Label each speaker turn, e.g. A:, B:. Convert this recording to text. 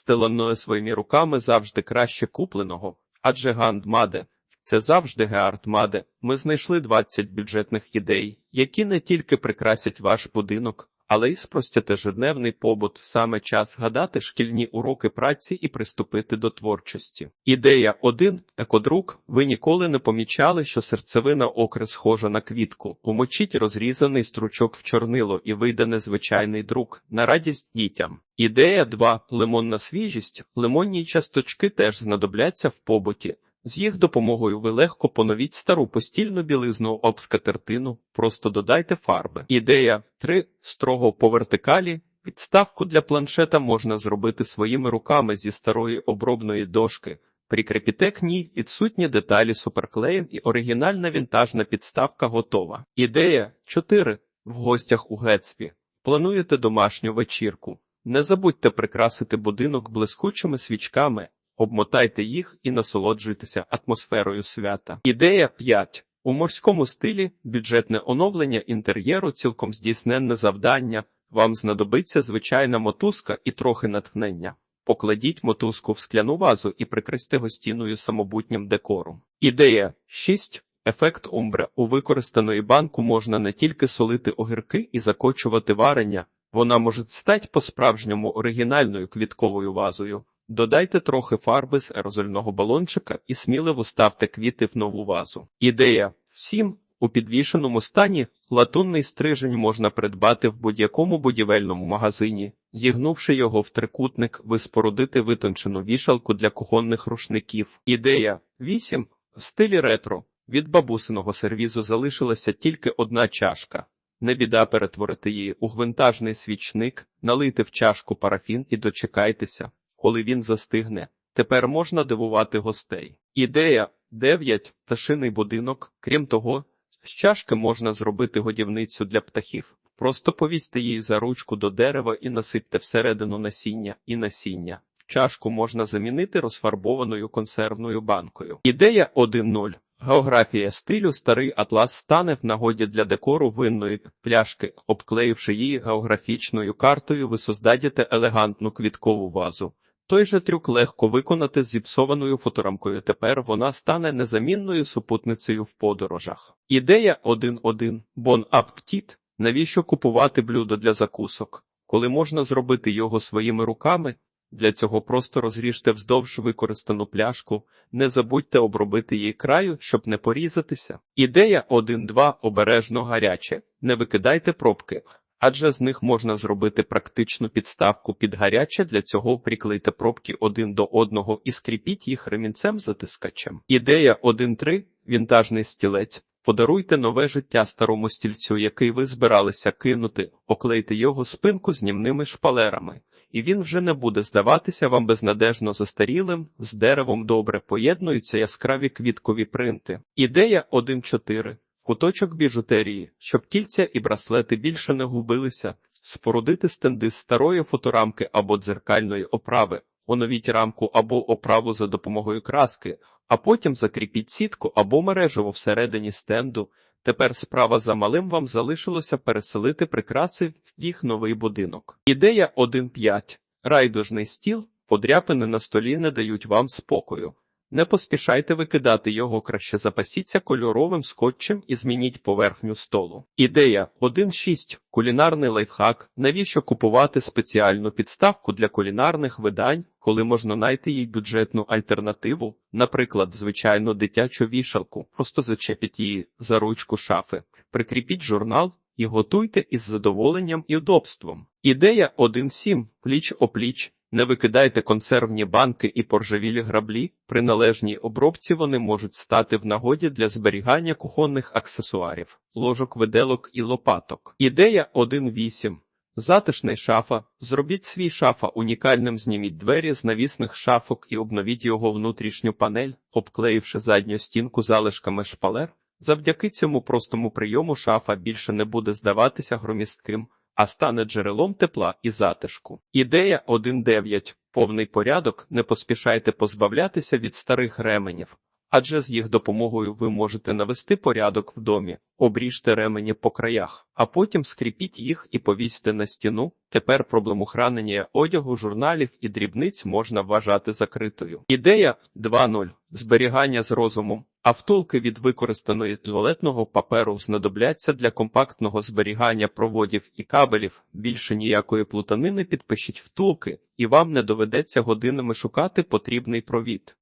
A: стеленою своїми руками завжди краще купленого, адже гандмаде це завжди геартмаде. Ми знайшли 20 бюджетних ідей, які не тільки прикрасять ваш будинок, але й спростять ежедневний побут. Саме час згадати шкільні уроки праці і приступити до творчості. Ідея 1. Екодрук. Ви ніколи не помічали, що серцевина окри схожа на квітку. Умочіть розрізаний стручок в чорнило і вийде незвичайний друк на радість дітям. Ідея 2. Лимонна свіжість. Лимонні часточки теж знадобляться в побуті. З їх допомогою ви легко поновіть стару постільну білизну об скатертину, просто додайте фарби. Ідея 3. Строго по вертикалі. Підставку для планшета можна зробити своїми руками зі старої обробної дошки. Прикрепіте к ній відсутні деталі суперклеєм і оригінальна вінтажна підставка готова. Ідея 4. В гостях у Гетсбі. Плануєте домашню вечірку. Не забудьте прикрасити будинок блискучими свічками, обмотайте їх і насолоджуйтеся атмосферою свята. Ідея 5. У морському стилі бюджетне оновлення інтер'єру цілком здійсненне завдання. Вам знадобиться звичайна мотузка і трохи натхнення. Покладіть мотузку в скляну вазу і прикрасьте гостіною самобутнім декором. Ідея 6. Ефект умбре. У використаної банку можна не тільки солити огірки і закочувати варення, вона може стати по-справжньому оригінальною квітковою вазою. Додайте трохи фарби з аерозольного балончика і сміливо ставте квіти в нову вазу. Ідея 7. У підвішеному стані латунний стрижень можна придбати в будь-якому будівельному магазині. Зігнувши його в трикутник, ви спорудите витончену вішалку для кухонних рушників. Ідея 8. В стилі ретро. Від бабусиного сервізу залишилася тільки одна чашка. Не біда перетворити її у гвинтажний свічник, налийте в чашку парафін і дочекайтеся, коли він застигне. Тепер можна дивувати гостей. Ідея 9. Пташиний будинок. Крім того, з чашки можна зробити годівницю для птахів. Просто повісьте її за ручку до дерева і насипте всередину насіння і насіння. Чашку можна замінити розфарбованою консервною банкою. Ідея 1.0. Географія стилю старий атлас стане в нагоді для декору винної пляшки, обклеївши її географічною картою, ви создадите елегантну квіткову вазу. Той же трюк легко виконати з зіпсованою фоторамкою. Тепер вона стане незамінною супутницею в подорожах. Ідея 1.1. Бон апктіт. Навіщо купувати блюдо для закусок, коли можна зробити його своїми руками? Для цього просто розріжте вздовж використану пляшку, не забудьте обробити її краю, щоб не порізатися. Ідея 1.2 обережно гаряче. Не викидайте пробки, адже з них можна зробити практичну підставку під гаряче. Для цього приклейте пробки один до одного і скріпіть їх ремінцем затискачем. Ідея 1.3 вінтажний стілець. Подаруйте нове життя старому стільцю, який ви збиралися кинути, оклейте його спинку знімними шпалерами і він вже не буде здаватися вам безнадежно застарілим, з деревом добре поєднуються яскраві квіткові принти. Ідея 1.4. Куточок біжутерії, щоб кільця і браслети більше не губилися, спорудити стенди старої фоторамки або дзеркальної оправи, оновіть рамку або оправу за допомогою краски, а потім закріпіть сітку або мережево всередині стенду. Тепер справа за малим вам залишилося переселити прикраси в їх новий будинок. Ідея 1.5. Райдужний стіл, подряпини на столі не дають вам спокою. Не поспішайте викидати його, краще запасіться кольоровим скотчем і змініть поверхню столу. Ідея 1.6. Кулінарний лайфхак. Навіщо купувати спеціальну підставку для кулінарних видань, коли можна знайти їй бюджетну альтернативу, наприклад, звичайну дитячу вішалку, просто зачепіть її за ручку шафи, прикріпіть журнал і готуйте із задоволенням і удобством. Ідея 1.7. Пліч опліч. Не викидайте консервні банки і поржавілі граблі. При належній обробці вони можуть стати в нагоді для зберігання кухонних аксесуарів, ложок, виделок і лопаток. Ідея 1.8. Затишний шафа. Зробіть свій шафа унікальним, зніміть двері з навісних шафок і обновіть його внутрішню панель, обклеївши задню стінку залишками шпалер. Завдяки цьому простому прийому шафа більше не буде здаватися громістким а стане джерелом тепла і затишку. Ідея 1.9. Повний порядок. Не поспішайте позбавлятися від старих ременів. Адже з їх допомогою ви можете навести порядок в домі. Обріжте ремені по краях, а потім скріпіть їх і повісьте на стіну. Тепер проблему хранення одягу, журналів і дрібниць можна вважати закритою. Ідея 2.0. Зберігання з розумом. А втулки від використаної туалетного паперу знадобляться для компактного зберігання проводів і кабелів. Більше ніякої плутанини підпишіть втулки, і вам не доведеться годинами шукати потрібний провід.